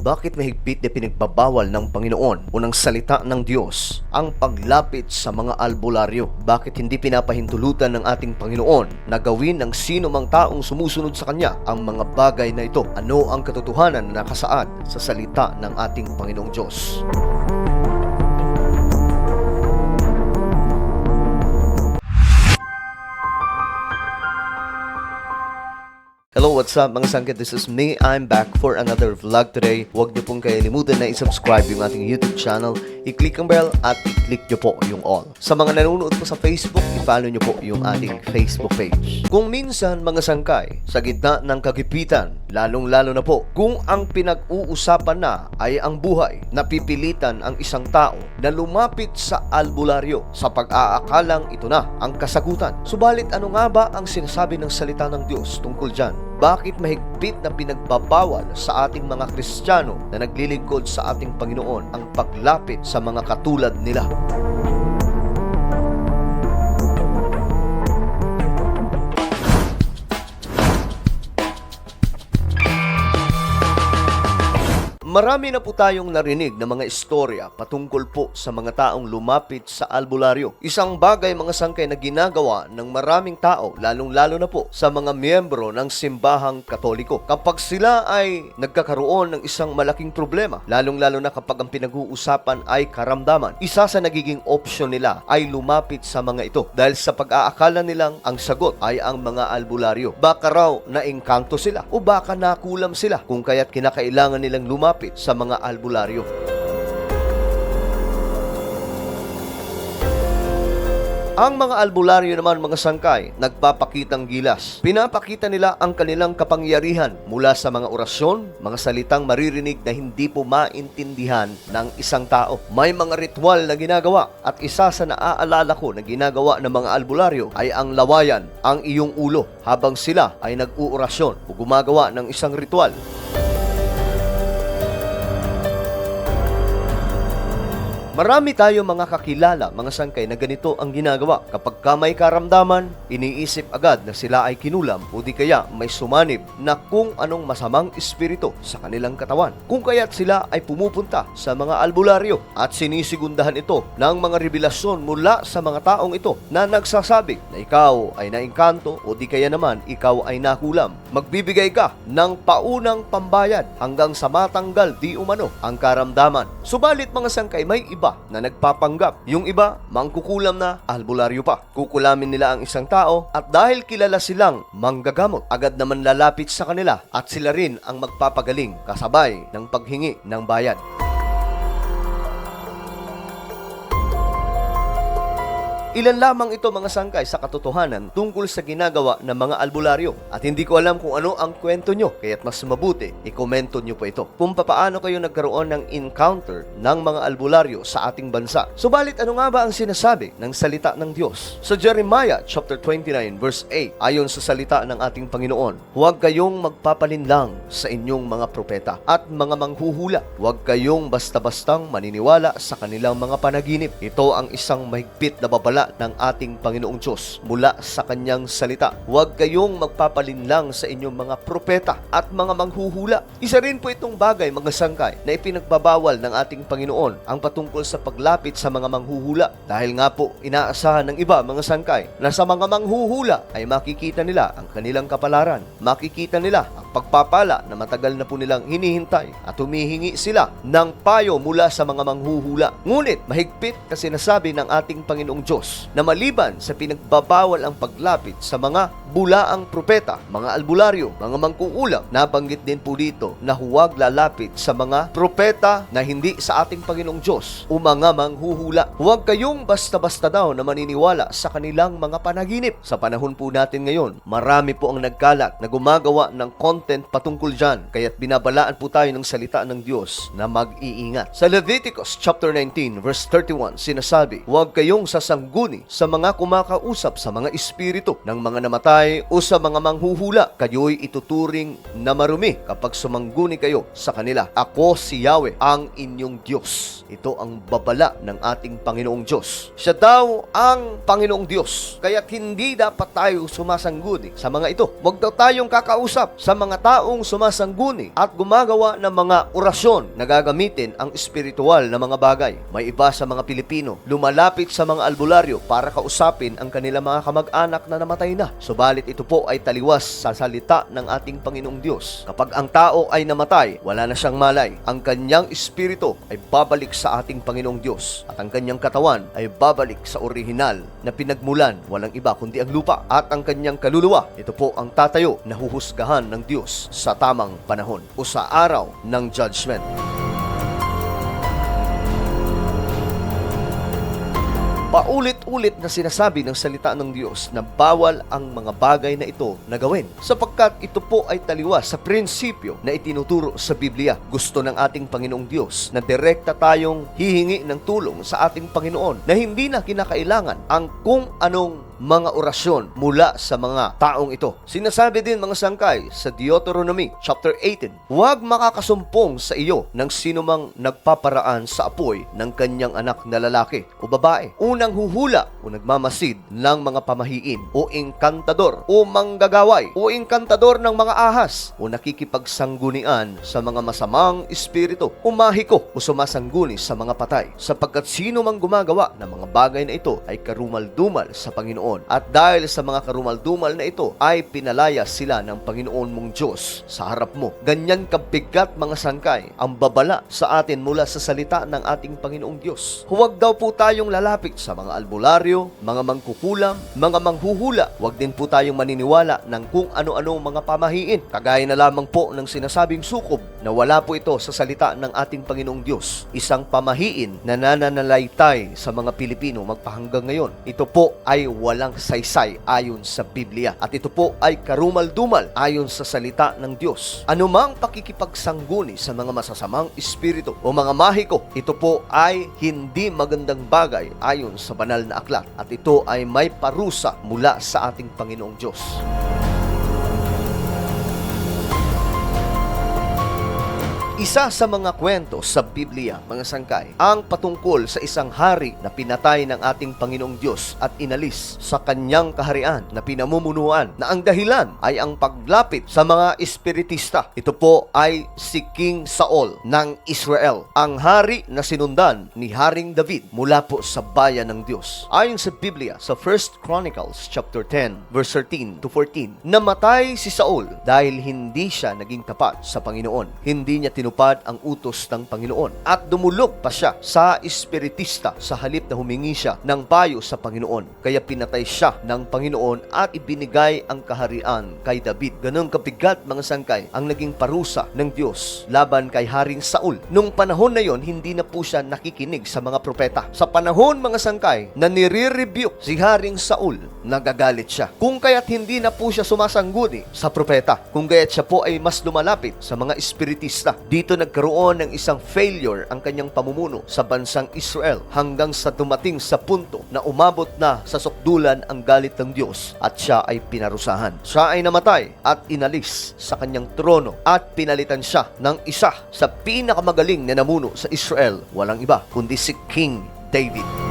Bakit mahigpit na pinagbabawal ng Panginoon o ng salita ng Diyos ang paglapit sa mga albularyo? Bakit hindi pinapahintulutan ng ating Panginoon na gawin ng sino mang taong sumusunod sa Kanya ang mga bagay na ito? Ano ang katotohanan na nakasaad sa salita ng ating Panginoong Diyos? Hello, what's up mga sangkit? This is me. I'm back for another vlog today. Huwag niyo pong kalimutan na i-subscribe yung ating YouTube channel, i-click ang bell at i-click niyo po yung all. Sa mga nanonood po sa Facebook, i-follow niyo po yung ating Facebook page. Kung minsan mga sangkay, sa gitna ng kagipitan, lalong-lalo na po, kung ang pinag-uusapan na ay ang buhay, napipilitan ang isang tao na lumapit sa albularyo sa pag-aakalang ito na ang kasagutan. Subalit ano nga ba ang sinasabi ng salita ng Diyos tungkol dyan? Bakit mahigpit na pinagbabawal sa ating mga Kristiyano na naglilingkod sa ating Panginoon ang paglapit sa mga katulad nila? Marami na po tayong narinig na mga istorya patungkol po sa mga taong lumapit sa albularyo. Isang bagay mga sangkay na ginagawa ng maraming tao, lalong-lalo na po sa mga miyembro ng simbahang katoliko. Kapag sila ay nagkakaroon ng isang malaking problema, lalong-lalo na kapag ang pinag-uusapan ay karamdaman, isa sa nagiging option nila ay lumapit sa mga ito dahil sa pag-aakala nilang ang sagot ay ang mga albularyo. Baka raw naengkanto sila o baka nakulam sila kung kaya't kinakailangan nilang lumapit sa mga albularyo. Ang mga albularyo naman mga sangkay, nagpapakitang gilas. Pinapakita nila ang kanilang kapangyarihan mula sa mga orasyon, mga salitang maririnig na hindi po maintindihan ng isang tao. May mga ritual na ginagawa at isa sa naaalala ko na ginagawa ng mga albularyo ay ang lawayan, ang iyong ulo, habang sila ay nag-uurasyon o gumagawa ng isang ritual. Marami tayo mga kakilala, mga sangkay na ganito ang ginagawa. Kapag ka may karamdaman, iniisip agad na sila ay kinulam o di kaya may sumanib na kung anong masamang espiritu sa kanilang katawan. Kung kaya't sila ay pumupunta sa mga albularyo at sinisigundahan ito ng mga revelasyon mula sa mga taong ito na nagsasabi na ikaw ay naingkanto o di kaya naman ikaw ay nakulam. Magbibigay ka ng paunang pambayad hanggang sa matanggal di umano ang karamdaman. Subalit mga sangkay, may iba na nagpapanggap. Yung iba, mangkukulam na, albularyo pa. Kukulamin nila ang isang tao at dahil kilala silang manggagamot, agad naman lalapit sa kanila at sila rin ang magpapagaling kasabay ng paghingi ng bayad. Ilan lamang ito mga sangkay sa katotohanan tungkol sa ginagawa ng mga albularyo. At hindi ko alam kung ano ang kwento nyo, kaya't mas mabuti, ikomento nyo po ito. Kung papaano kayo nagkaroon ng encounter ng mga albularyo sa ating bansa. Subalit ano nga ba ang sinasabi ng salita ng Diyos? Sa Jeremiah chapter 29 verse 8, ayon sa salita ng ating Panginoon, huwag kayong magpapalinlang sa inyong mga propeta at mga manghuhula. Huwag kayong basta-bastang maniniwala sa kanilang mga panaginip. Ito ang isang mahigpit na babala ng ating Panginoong Diyos mula sa kanyang salita. Huwag kayong magpapalinlang sa inyong mga propeta at mga manghuhula. Isa rin po itong bagay, mga sangkay, na ipinagbabawal ng ating Panginoon ang patungkol sa paglapit sa mga manghuhula. Dahil nga po, inaasahan ng iba, mga sangkay, na sa mga manghuhula ay makikita nila ang kanilang kapalaran. Makikita nila ang pagpapala na matagal na po nilang hinihintay at humihingi sila ng payo mula sa mga manghuhula. Ngunit mahigpit kasi nasabi ng ating Panginoong Diyos na maliban sa pinagbabawal ang paglapit sa mga bulaang propeta, mga albularyo, mga mangkuulam, nabanggit din po dito na huwag lalapit sa mga propeta na hindi sa ating Panginoong Diyos o mga manghuhula. Huwag kayong basta-basta daw na maniniwala sa kanilang mga panaginip. Sa panahon po natin ngayon, marami po ang nagkalat na gumagawa ng content patungkol dyan. Kaya't binabalaan po tayo ng salita ng Diyos na mag-iingat. Sa Leviticus chapter 19 verse 31, sinasabi, Huwag kayong sasangguni sa mga kumakausap sa mga espiritu ng mga namatay o sa mga manghuhula. Kayo'y ituturing na marumi kapag sumangguni kayo sa kanila. Ako si Yahweh, ang inyong Diyos. Ito ang babala ng ating Panginoong Diyos. Siya daw ang Panginoong Diyos. Kaya't hindi dapat tayo sumasangguni sa mga ito. Huwag daw tayong kakausap sa mga mga taong sumasangguni at gumagawa ng mga orasyon na gagamitin ang espiritual na mga bagay. May iba sa mga Pilipino lumalapit sa mga albularyo para kausapin ang kanilang mga kamag-anak na namatay na. Subalit ito po ay taliwas sa salita ng ating Panginoong Diyos. Kapag ang tao ay namatay, wala na siyang malay. Ang kanyang espiritu ay babalik sa ating Panginoong Diyos at ang kanyang katawan ay babalik sa orihinal na pinagmulan walang iba kundi ang lupa at ang kanyang kaluluwa. Ito po ang tatayo na huhusgahan ng Diyos sa tamang panahon o sa araw ng judgment. Paulit-ulit na sinasabi ng salita ng Diyos na bawal ang mga bagay na ito na gawin sapagkat ito po ay taliwas sa prinsipyo na itinuturo sa Biblia. Gusto ng ating Panginoong Diyos na direkta tayong hihingi ng tulong sa ating Panginoon na hindi na kinakailangan ang kung anong mga orasyon mula sa mga taong ito. Sinasabi din mga sangkay sa Deuteronomy chapter 18, Huwag makakasumpong sa iyo ng sinumang nagpaparaan sa apoy ng kanyang anak na lalaki o babae. Unang huhula o nagmamasid ng mga pamahiin o inkantador o manggagaway o inkantador ng mga ahas o nakikipagsanggunian sa mga masamang espiritu o mahiko o sumasangguni sa mga patay sapagkat sino mang gumagawa ng mga bagay na ito ay karumal-dumal sa Panginoon at dahil sa mga karumal-dumal na ito ay pinalaya sila ng Panginoon mong Diyos sa harap mo. Ganyan kabigat mga sangkay ang babala sa atin mula sa salita ng ating Panginoong Diyos. Huwag daw po tayong lalapit sa mga albularyo, mga mangkukulam, mga manghuhula. Huwag din po tayong maniniwala ng kung ano-ano mga pamahiin. Kagaya na lamang po ng sinasabing sukob na wala po ito sa salita ng ating Panginoong Diyos. Isang pamahiin na nananalaytay sa mga Pilipino magpahanggang ngayon. Ito po ay walang saysay ayon sa Biblia. At ito po ay karumal-dumal ayon sa salita ng Diyos. Anumang pakikipagsangguni sa mga masasamang espiritu o mga mahiko, ito po ay hindi magandang bagay ayon sa banal na aklat. At ito ay may parusa mula sa ating Panginoong Diyos. Isa sa mga kwento sa Biblia, mga sangkay, ang patungkol sa isang hari na pinatay ng ating Panginoong Diyos at inalis sa kanyang kaharian na pinamumunuan na ang dahilan ay ang paglapit sa mga espiritista. Ito po ay si King Saul ng Israel, ang hari na sinundan ni Haring David mula po sa bayan ng Diyos. Ayon sa Biblia, sa 1 Chronicles chapter 10, verse 13 to 14, namatay si Saul dahil hindi siya naging tapat sa Panginoon. Hindi niya tinupad ang utos ng Panginoon. At dumulog pa siya sa espiritista sa halip na humingi siya ng payo sa Panginoon. Kaya pinatay siya ng Panginoon at ibinigay ang kaharian kay David. Ganun kabigat mga sangkay ang naging parusa ng Diyos laban kay Haring Saul. Nung panahon na yon, hindi na po siya nakikinig sa mga propeta. Sa panahon mga sangkay na nire-rebuke si Haring Saul, nagagalit siya. Kung kaya't hindi na po siya sumasangguni sa propeta, kung kaya't siya po ay mas lumalapit sa mga espiritista, dito nagkaroon ng isang failure ang kanyang pamumuno sa bansang Israel hanggang sa dumating sa punto na umabot na sa sukdulan ang galit ng Diyos at siya ay pinarusahan. Siya ay namatay at inalis sa kanyang trono at pinalitan siya ng isa sa pinakamagaling na namuno sa Israel, walang iba kundi si King David.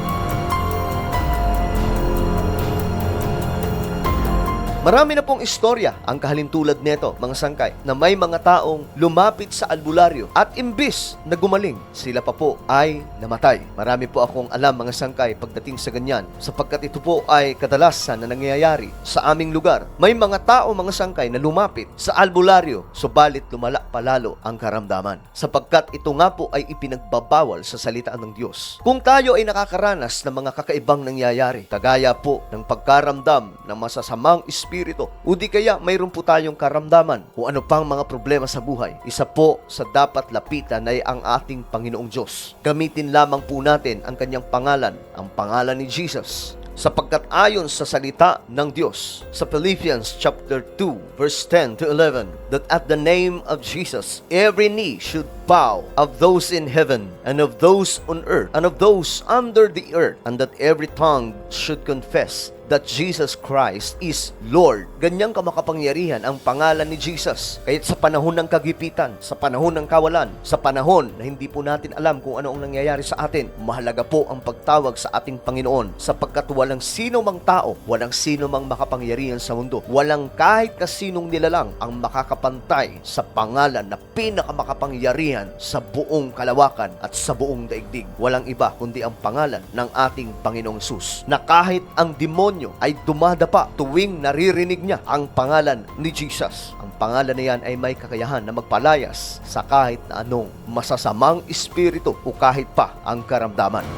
Marami na pong istorya ang kahalintulad nito, mga sangkay, na may mga taong lumapit sa albularyo at imbis na gumaling, sila pa po ay namatay. Marami po akong alam, mga sangkay, pagdating sa ganyan, sapagkat ito po ay kadalasan na nangyayari sa aming lugar. May mga tao, mga sangkay, na lumapit sa albularyo, subalit lumala palalo ang karamdaman. Sapagkat ito nga po ay ipinagbabawal sa salita ng Diyos. Kung tayo ay nakakaranas ng mga kakaibang nangyayari, kagaya po ng pagkaramdam ng masasamang espiritu, o di kaya mayroon po tayong karamdaman o ano pang mga problema sa buhay, isa po sa dapat lapitan ay ang ating Panginoong Diyos. Gamitin lamang po natin ang kanyang pangalan, ang pangalan ni Jesus. Sapagkat ayon sa salita ng Diyos sa Philippians chapter 2 verse 10 to 11 that at the name of Jesus every knee should bow of those in heaven and of those on earth and of those under the earth and that every tongue should confess that Jesus Christ is Lord. Ganyang kamakapangyarihan ang pangalan ni Jesus. Kahit sa panahon ng kagipitan, sa panahon ng kawalan, sa panahon na hindi po natin alam kung ano ang nangyayari sa atin, mahalaga po ang pagtawag sa ating Panginoon sapagkat walang sino mang tao, walang sino mang makapangyarihan sa mundo, walang kahit kasinong nilalang ang makakapantay sa pangalan na pinakamakapangyarihan sa buong kalawakan at sa buong daigdig. Walang iba kundi ang pangalan ng ating Panginoong Sus. Na kahit ang demonyo ay dumadapa tuwing naririnig niya ang pangalan ni Jesus. Ang pangalan na yan ay may kakayahan na magpalayas sa kahit na anong masasamang espiritu o kahit pa ang karamdaman.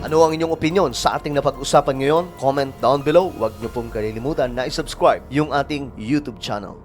Ano ang inyong opinion sa ating napag-usapan ngayon? Comment down below. Huwag niyo pong kalilimutan na isubscribe yung ating YouTube channel.